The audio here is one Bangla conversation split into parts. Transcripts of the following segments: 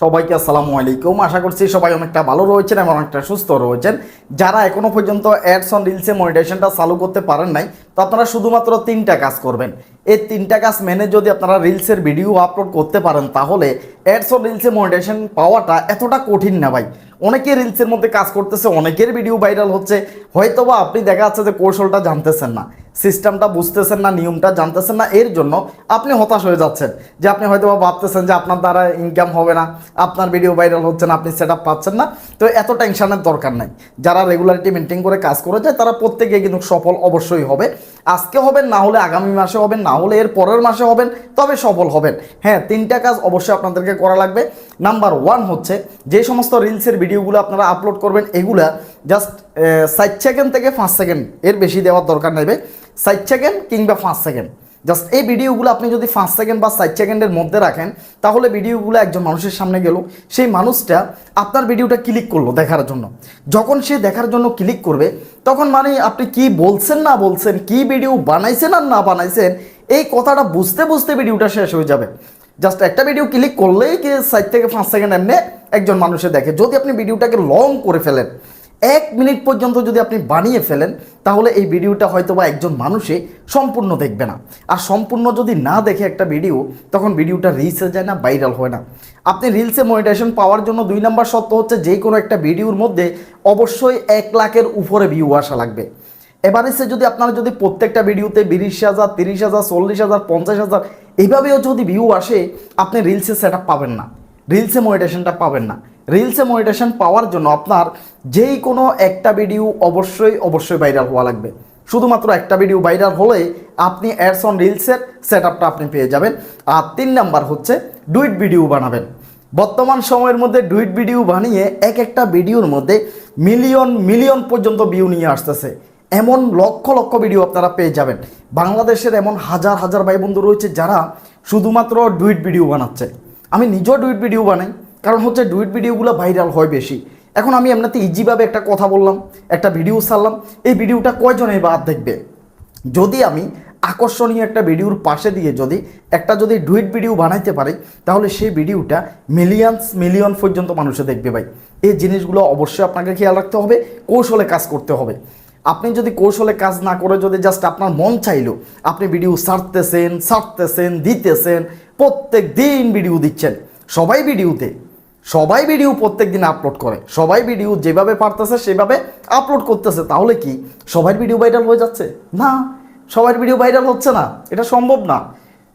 সবাইকে আসসালামু আলাইকুম। আশা করছি সবাই অনেকটা ভালো রয়েছেন এবং অনেকটা সুস্থ রয়েছেন। যারা এখনও পর্যন্ত অ্যাডস অন রিলসে মনিটেশনটা চালু করতে পারেন নাই তো আপনারা শুধুমাত্র তিনটা কাজ করবেন। এই তিনটা কাজ মেনে যদি আপনারা রিলসের ভিডিও আপলোড করতে পারেন, তাহলে অ্যাডস অন রিলসে মনিটেশন পাওয়াটা এতটা কঠিন না ভাই। অনেকে রিলসের মধ্যে কাজ করতেছে, অনেকের ভিডিও ভাইরাল হচ্ছে। হয়তোবা আপনি দেখা যাচ্ছে যে কৌশলটা জানতেছেন না সিস্টেমটা বুঝতেছেন না, নিয়মটা জানতেছেন না, এর জন্য আপনি হতাশ হয়ে যাচ্ছেন যে আপনি হয়তো ভাবতেছেন যে আপনার দ্বারা ইনকাম হবে না, আপনার ভিডিও ভাইরাল হচ্ছে না, আপনি সেট পাচ্ছেন না। তো এত টেনশনের দরকার নাই। যারা রেগুলারিটি মেনটেন করে কাজ করে যায়, তারা প্রত্যেকে কিন্তু সফল অবশ্যই হবে। আজকে হবেন, না হলে আগামী মাসে হবেন, না হলে এর পরের মাসে হবেন, তবে সফল হবেন। হ্যাঁ তিনটা কাজ অবশ্যই আপনাদেরকে করা লাগবে। নাম্বার ওয়ান হচ্ছে, যে সমস্ত রিলসের ভিডিওগুলো আপনারা আপলোড করবেন, এগুলা জাস্ট সাইট সেকেন্ড থেকে ফার্স্ট সেকেন্ড এর বেশি দেওয়ার দরকার নেবে সাইট সেকেন্ড কিংবা ফার্স্ট সেকেন্ড জাস্ট এই ভিডিওগুলো আপনি যদি পাঁচ সেকেন্ড বা ষাট সেকেন্ডের মধ্যে রাখেন, তাহলে ভিডিওগুলো একজন মানুষের সামনে গেল, সেই মানুষটা আপনার ভিডিওটা ক্লিক করল দেখার জন্য। যখন সে দেখার জন্য ক্লিক করবে, তখন মানে আপনি কি বলছেন, না বলছেন, কি ভিডিও বানাইছেন আর না বানাইছেন, এই কথাটা বুঝতে বুঝতে ভিডিওটা শেষ হয়ে যাবে। জাস্ট একটা ভিডিও ক্লিক করলেই কি ষাট থেকে পাঁচ সেকেন্ড এমনি একজন মানুষে দেখে। যদি আপনি ভিডিওটাকে লং করে ফেলেন এক মিনিট পর্যন্ত যদি আপনি বানিয়ে ফেলেন, তাহলে এই ভিডিওটা হয়তো বা একজন মানুষে সম্পূর্ণ দেখবে না। আর সম্পূর্ণ যদি না দেখে একটা ভিডিও, তখন ভিডিওটা রিলসে যায় না ভাইরাল হয় না। আপনি রিলসে মনিটাইজেশন পাওয়ার জন্য দুই নাম্বার শর্ত হচ্ছে যে কোনো একটা ভিডিওর মধ্যে অবশ্যই এক লাখের উপরে ভিউ আসা লাগবে। এবারে সে যদি আপনারা যদি প্রত্যেকটা ভিডিওতে বিরিশ হাজার, তিরিশ হাজার, চল্লিশ হাজার, পঞ্চাশ হাজার এইভাবেও যদি ভিউ আসে, আপনি রিলসে সেট পাবেন না। রিলসে মনিটেশনটা পাবেন না। রিলসে মনিটেশন পাওয়ার জন্য আপনার যেই কোনো একটা ভিডিও অবশ্যই অবশ্যই ভাইরাল হওয়া লাগবে। শুধুমাত্র একটা ভিডিও ভাইরাল হলে আপনি অ্যাডস অন রিলসের সেট আপনি পেয়ে যাবেন। আর তিন নাম্বার হচ্ছে ডুইট ভিডিও বানাবেন। বর্তমান সময়ের মধ্যে ডুইট ভিডিও বানিয়ে এক একটা ভিডিওর মধ্যে মিলিয়ন মিলিয়ন পর্যন্ত ভিউ নিয়ে আসতেছে। এমন লক্ষ লক্ষ ভিডিও আপনারা পেয়ে যাবেন। বাংলাদেশের এমন হাজার হাজার ভাই বন্ধু রয়েছে যারা শুধুমাত্র ডুইট ভিডিও বানাচ্ছে। আমি নিজেও ডুইট ভিডিও বানাই, কারণ হচ্ছে ডুইট ভিডিওগুলো ভাইরাল হয় বেশি। এখন আমি এমনিতে ইজিভাবে একটা কথা বললাম, একটা ভিডিও ছাড়লাম, এই ভিডিওটা কয়জনের বাদ দেখবে? যদি আমি আকর্ষণীয় একটা ভিডিওর পাশে দিয়ে যদি একটা যদি ডুইট ভিডিও বানাইতে পারি, তাহলে সেই ভিডিওটা মিলিয়নস মিলিয়ন পর্যন্ত মানুষে দেখবে ভাই। এই জিনিসগুলো অবশ্যই আপনাকে খেয়াল রাখতে হবে, কৌশলে কাজ করতে হবে। আপনি যদি কৌশলে কাজ না করে যদি জাস্ট আপনার মন চাইলো, আপনি ভিডিও সারতেছেন সারতেছেন দিতেছেন প্রত্যেক দিন ভিডিও দিচ্ছেন। সবাই ভিডিওতে সবাই ভিডিও প্রত্যেক দিন আপলোড করে। সবাই ভিডিও যেভাবে পারতেছে, সেভাবে আপলোড করতেছে। তাহলে কি সবার ভিডিও ভাইরাল হয়ে যাচ্ছে? না, সবার ভিডিও ভাইরাল হচ্ছে না। এটা সম্ভব না।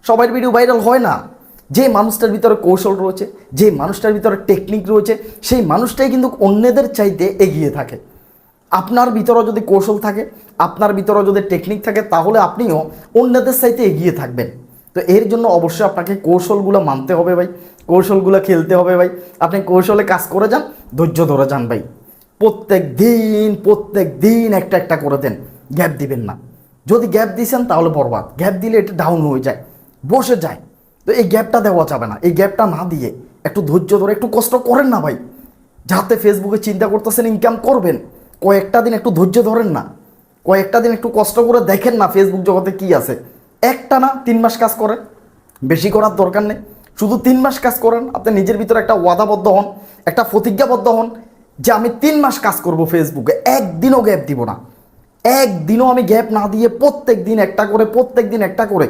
সবার ভিডিও ভাইরাল হয় না। যে মানুষটার ভিতরে কৌশল রয়েছে, যে মানুষটার ভিতরে টেকনিক রয়েছে, সেই মানুষটাই কিন্তু অন্যদের চাইতে এগিয়ে থাকে। আপনার ভিতরেও যদি কৌশল থাকে, আপনার ভিতরেও যদি টেকনিক থাকে, তাহলে আপনিও অন্যদের চাইতে এগিয়ে থাকবেন। তো এর জন্য অবশ্যই আপনাকে কৌশলগুলো মানতে হবে ভাই। কৌশলগুলো খেলতে হবে ভাই। আপনি কৌশলে কাজ করে যান, ধৈর্য ধরে যান ভাই। প্রত্যেক দিন প্রত্যেক দিন একটা একটা করে দেন। গ্যাপ দিবেন না। যদি গ্যাপ দিয়েছেন তাহলে বরবাদ। গ্যাপ দিলে এটা ডাউন হয়ে যায়। বসে যায়। তো এই গ্যাপটা দেওয়া যাবে না। এই গ্যাপটা না দিয়ে একটু ধৈর্য ধরে, একটু কষ্ট করেন না ভাই। যাতে ফেসবুকে চিন্তা করতেছেন ইনকাম করবেন। কয়েকটা দিন একটু ধৈর্য ধরেন না। কয়েকটা দিন একটু কষ্ট করে দেখেন না ফেসবুক জগতে কি আছে। একটা না তিন মাস কাজ করেন, বেশি করার দরকার নেই। শুধু তিন মাস কাজ করেন, আপনি নিজের ভিতরে একটা ওয়াদাবদ্ধ হন, একটা প্রতিজ্ঞাবদ্ধ হন যে আমি তিন মাস কাজ করব ফেসবুকে, একদিনও গ্যাপ দিব না। একদিনও আমি গ্যাপ না দিয়ে প্রত্যেক দিন একটা করে, প্রত্যেক দিন একটা করে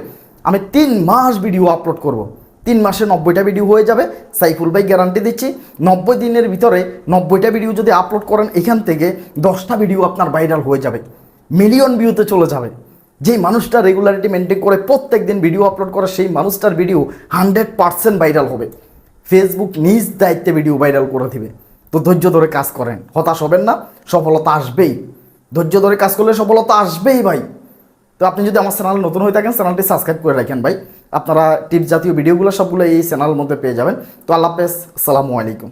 আমি তিন মাস ভিডিও আপলোড করব। তিন মাসে নব্বইটা ভিডিও হয়ে যাবে, সাইফুল ভাই গ্যারান্টি দিচ্ছি, নব্বই দিনের ভিতরে নব্বইটা ভিডিও যদি আপলোড করেন, এখান থেকে দশটা ভিডিও আপনার ভাইরাল হয়ে যাবে মিলিয়ন ভিউতে চলে যাবে। যেই মানুষটা রেগুলারিটি মেনটেন করে প্রত্যেক দিন ভিডিও আপলোড করে, সেই মানুষটার ভিডিও হান্ড্রেড পার্সেন্ট ভাইরাল হবে। ফেসবুক নিজ দায়িত্বে ভিডিও ভাইরাল করে দিবে। তো ধৈর্য ধরে কাজ করেন। হতাশ হবেন না, সফলতা আসবেই। ধৈর্য ধরে কাজ করলে সফলতা আসবেই ভাই। তো আপনি যদি আমার চ্যানেল নতুন হয়ে থাকেন চ্যানেলটি সাবস্ক্রাইব করে রাখেন ভাই। আপনারা টিপস জাতীয় ভিডিওগুলো সবগুলো এই চ্যানেলের মধ্যে পেয়ে যাবেন। তো আল্লাহ হাফেজ, আসসালামু আলাইকুম।